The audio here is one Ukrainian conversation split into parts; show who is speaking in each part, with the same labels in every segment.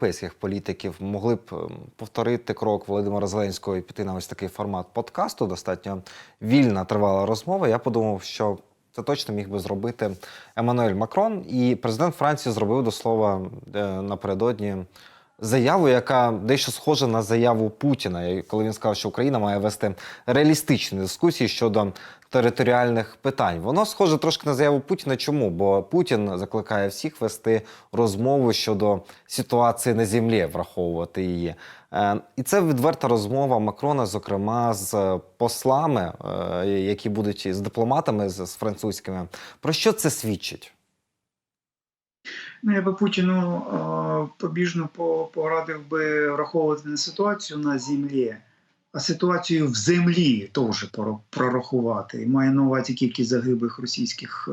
Speaker 1: європейських політиків могли б ем, повторити крок Володимира Зеленського і піти на ось такий формат подкасту, достатньо вільна тривала розмова. Я подумав, що це точно міг би зробити Еммануель Макрон. І президент Франції зробив до слова е, напередодні заяву, яка дещо схожа на заяву Путіна, коли він сказав, що Україна має вести реалістичні дискусії щодо територіальних питань. Воно схоже трошки на заяву Путіна. Чому? Бо Путін закликає всіх вести розмову щодо ситуації на землі, враховувати її. Е, І це відверта розмова Макрона, зокрема з послами, е, які будуть з дипломатами з, з французькими. Про що це свідчить?
Speaker 2: Ну, я би Путіну е, побіжно по- порадив би враховувати не ситуацію на землі, а ситуацію в землі теж прорахувати. І має на увазі кількість загиблих російських е,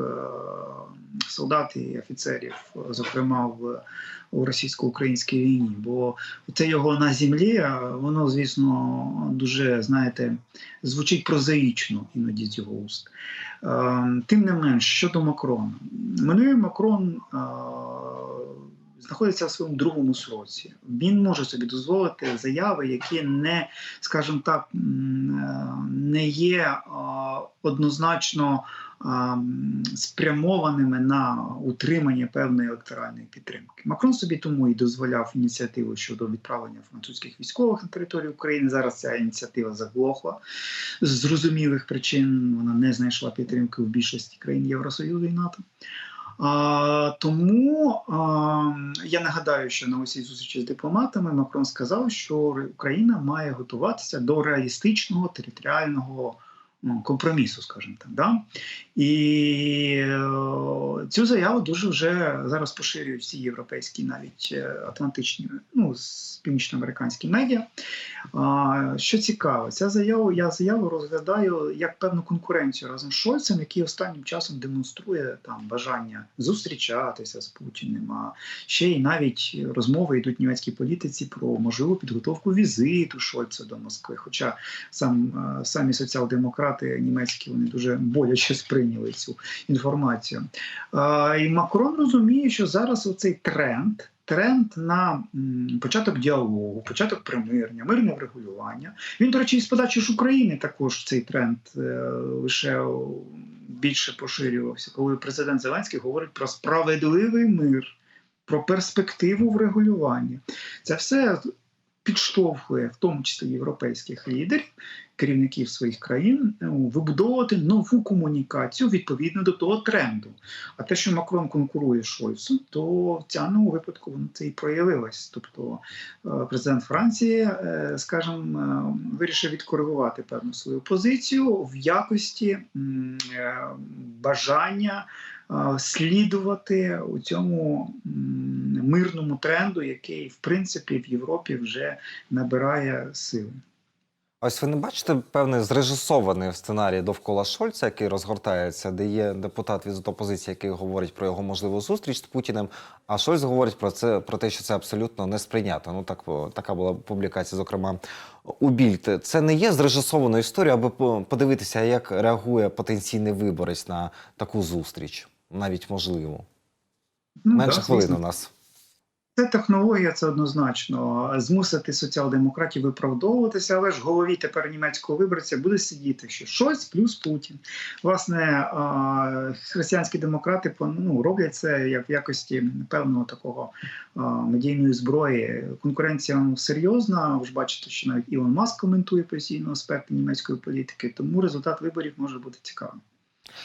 Speaker 2: солдат і офіцерів, зокрема в, російсько-українській війні. Бо це його на землі, воно, звісно, дуже, знаєте, звучить прозаїчно іноді з його уст. Е, Тим не менш, щодо Макрона, Мануель Макрон е, знаходиться в своєму другому сроці. Він може собі дозволити заяви, які не, скажімо так, е, не є е, однозначно е, спрямованими на утримання певної електоральної підтримки. Макрон собі тому і дозволяв ініціативу щодо відправлення французьких військових на територію України. Зараз ця ініціатива заглохла з зрозумілих причин. Вона не знайшла підтримки в більшості країн Євросоюзу і НАТО. А, тому а, я нагадаю, що на усій зустрічі з дипломатами Макрон сказав, що Україна має готуватися до реалістичного територіального ну, компромісу, скажімо так. Да? І е, цю заяву дуже вже зараз поширюють всі європейські, навіть е, атлантичні, ну, північноамериканські медіа. Що цікаво, ця заява, я заяву розглядаю як певну конкуренцію разом з Шольцем, який останнім часом демонструє там бажання зустрічатися з Путіним. А ще й навіть розмови йдуть в німецькій політиці про можливу підготовку візиту Шольца до Москви. Хоча сам е, самі соціал-демократи німецькі вони дуже боляче сприйняли цю інформацію. І Макрон розуміє, що зараз оцей тренд. Тренд на початок діалогу, початок примирення, мирне врегулювання. Він, до речі, і з подачі ж України також цей тренд е, лише більше поширювався, коли президент Зеленський говорить про справедливий мир, про перспективу врегулювання. Це все підштовхує, в тому числі європейських лідерів, керівників своїх країн, ну, вибудовувати нову комунікацію відповідно до того тренду. А те, що Макрон конкурує з Шольцем, то в цьому випадку воно це і проявилось. Тобто е, президент Франції, е, скажімо, е, вирішив відкоригувати певну свою позицію в якості е, бажання е, слідувати у цьому мирному тренду, який в принципі в Європі вже набирає сили.
Speaker 1: Ось ви не бачите певний зрежисований сценарій довкола Шольца, який розгортається, де є депутат від опозиції, який говорить про його можливу зустріч з Путіним. А Шольц говорить про це про те, що це абсолютно не сприйнято. Ну так така була публікація, зокрема у Більд. Це не є зрежисованою історією, аби подивитися, як реагує потенційний виборець на таку зустріч, навіть можливо.
Speaker 2: Ну,
Speaker 1: Менше
Speaker 2: да,
Speaker 1: хвилин у нас.
Speaker 2: Це технологія, це однозначно. Змусити соціал-демократів виправдовуватися, але ж в голові тепер німецького виборця буде сидіти, що щось плюс Путін. Власне, християнські демократи ну, роблять це як в якості певного такого медійної зброї. Конкуренція серйозна. Ви ж бачите, що навіть Ілон Маск коментує постійно аспекти німецької політики, тому результат виборів може бути цікавим.